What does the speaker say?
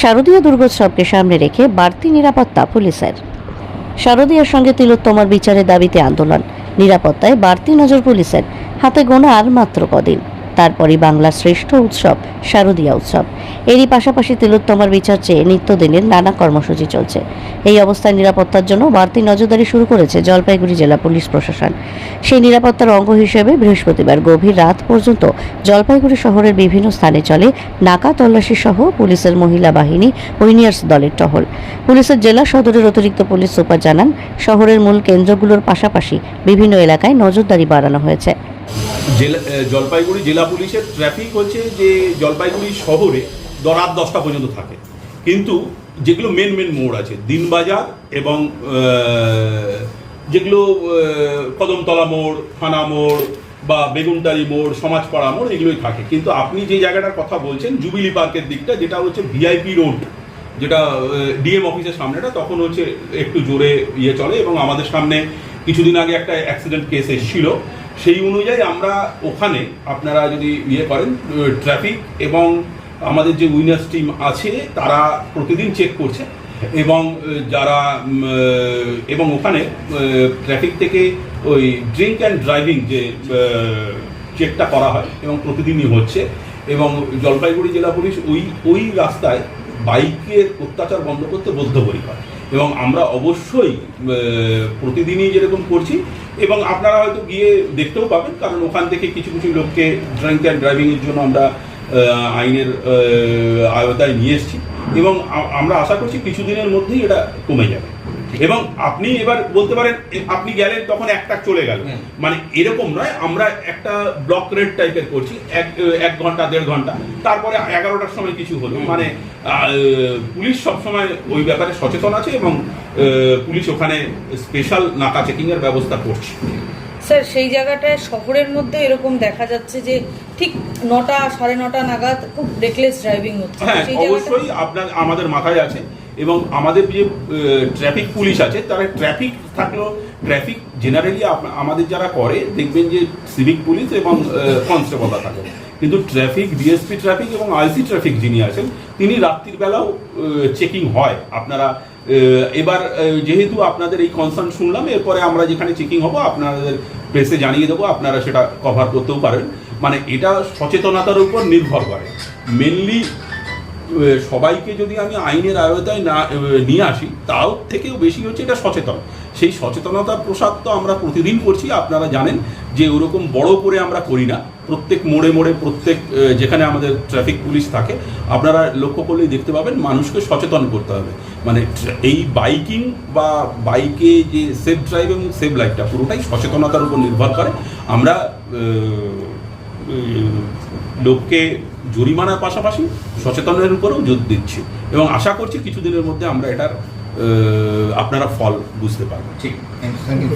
শারদীয় দুর্গোৎসবকে সামনে রেখে বাড়তি নিরাপত্তা পুলিশের। শারদীয়ার সঙ্গে তিলোত্তমার বিচারের দাবিতে আন্দোলন। নিরাপত্তায় বাড়তি নজর পুলিশের। হাতে গোনা আর মাত্র কদিন। তারপরই বাংলার শ্রেষ্ঠ উৎসব, শারদীয়া উৎসব। এরই পাশাপাশি তিলোত্তমার বিচার চেয়ে নিত্যদিনের নানা কর্মসূচি চলছে। এই অবস্থায় নিরাপত্তার জন্য বাড়তি নজরদারি শুরু করেছে জলপাইগুড়ি জেলা পুলিশ প্রশাসন। সেই নিরাপত্তার অঙ্গ হিসেবে বৃহস্পতিবার গভীর রাত পর্যন্ত জলপাইগুড়ি শহরের বিভিন্ন স্থানে চলে নাকা তল্লাশি সহ পুলিশের মহিলা বাহিনী উইনিয়ার্স দলের টহল। পুলিশের জেলা সদরের অতিরিক্ত পুলিশ সুপার জানান, শহরের মূল কেন্দ্রগুলোর পাশাপাশি বিভিন্ন এলাকায় নজরদারি বাড়ানো হয়েছে। জেলা জলপাইগুড়ি জেলা পুলিশের ট্রাফিক হচ্ছে যে জলপাইগুড়ি শহরে রাত দশটা পর্যন্ত থাকে। কিন্তু যেগুলো মেন মেন মোড় আছে, দিনবাজার এবং যেগুলো কদমতলা মোড় থানা মোড় বা বেগুনটারি মোড়, সমাজপাড়া মোড়, এগুলোই থাকে। কিন্তু আপনি যে জায়গাটার কথা বলছেন, জুবিলি পার্কের দিকটা, যেটা হচ্ছে ভিআইপি রোড, যেটা ডিএম অফিসের সামনেটা, তখন হচ্ছে একটু জোরে ইয়ে চলে এবং আমাদের সামনে কিছুদিন আগে একটা অ্যাক্সিডেন্ট কেস এসেছিল। সেই অনুযায়ী আমরা ওখানে আপনারা যদি ইয়ে করেন ট্রাফিক এবং আমাদের যে উইনার্স টিম আছে, তারা প্রতিদিন চেক করছে এবং যারা এবং ওখানে ট্রাফিক থেকে ওই ড্রিঙ্ক অ্যান্ড ড্রাইভিং যে চেকটা করা হয় এবং প্রতিদিনই হচ্ছে এবং জলপাইগুড়ি জেলা পুলিশ ওই ওই রাস্তায় বাইকের অত্যাচার বন্ধ করতে বদ্ধপরিকর। এবং আমরা অবশ্যই প্রতিদিনই যেরকম করছি, এবং আপনারা হয়তো গিয়ে দেখতেও পাবেন, কারণ ওখান থেকে কিছু কিছু লোককে ড্রিঙ্ক অ্যান্ড ড্রাইভিংয়ের জন্য আমরা আইনের আয়তায় নিয়ে এসেছি। এবং আমরা আশা করছি কিছুদিনের মধ্যেই এটা কমে যাবে। এবং আপনি এবার বলতে পারেন আপনি গেলেন তখন একটা চলে গেল। হুম। মানে এরকম নয় আমরা একটা ব্লক রেড টাইপের করছি এক এক ঘণ্টা দেড় ঘণ্টা। তারপরে এগারোটার সময় কিছু হলো। মানে পুলিশ সবসময় ওই ব্যাপারে সচেতন আছে এবং পুলিশ ওখানে স্পেশাল নাকা চেকিং এর ব্যবস্থা করছে। স্যার সেই জায়গাটায় শহরের মধ্যে এরকম দেখা যাচ্ছে যে ঠিক নটা সাড়ে নটা নাগাদ খুব রেকলেস ড্রাইভিং হচ্ছে। হ্যাঁ অবশ্যই আপনার আমাদের মাথায় আছে। এবং আমাদের যে ট্রাফিক পুলিশ আছে, তারা ট্রাফিক থাকলেও ট্রাফিক জেনারেলি আমাদের যারা করে, দেখবেন যে সিভিক পুলিশ এবং কনস্টেবলরা থাকে কিন্তু ট্রাফিক ডিএসপি ট্রাফিক এবং আইসি ট্রাফিক যিনি আছেন, তিনি রাত্রির বেলাও চেকিং হয়। আপনারা এবার যেহেতু আপনাদের এই কনসার্ন শুনলাম, এরপরে আমরা যেখানে চেকিং হব, আপনাদের প্রেসে জানিয়ে দেবো, আপনারা সেটা কভার করতেও পারেন। মানে এটা সচেতনতার উপর নির্ভর করে। মেনলি সবাইকে যদি আমি আইনের আয়তায় না নিয়ে আসি, তাও থেকেও বেশি হচ্ছে এটা সচেতন। সেই সচেতনতার প্রসাদ তো আমরা প্রতিদিন করছি, আপনারা জানেন যে ওরকম বড় করে আমরা করি না। প্রত্যেক মোড়ে মোড়ে, প্রত্যেক যেখানে আমাদের ট্রাফিক পুলিশ থাকে, আপনারা লক্ষ্য করলেই দেখতে পাবেন মানুষকে সচেতন করতে হবে। মানে এই বাইকিং বা বাইকে যে সেফ ড্রাইভ এবং সেফ লাইফটা পুরোটাই সচেতনতার উপর নির্ভর করে। আমরা লোককে জরিমানার পাশাপাশি সচেতনের উপরেও জোর দিচ্ছে। এবং আশা করছি কিছুদিনের মধ্যে আমরা এটার আপনারা ফল বুঝতে পারবেন। ঠিক। Thank you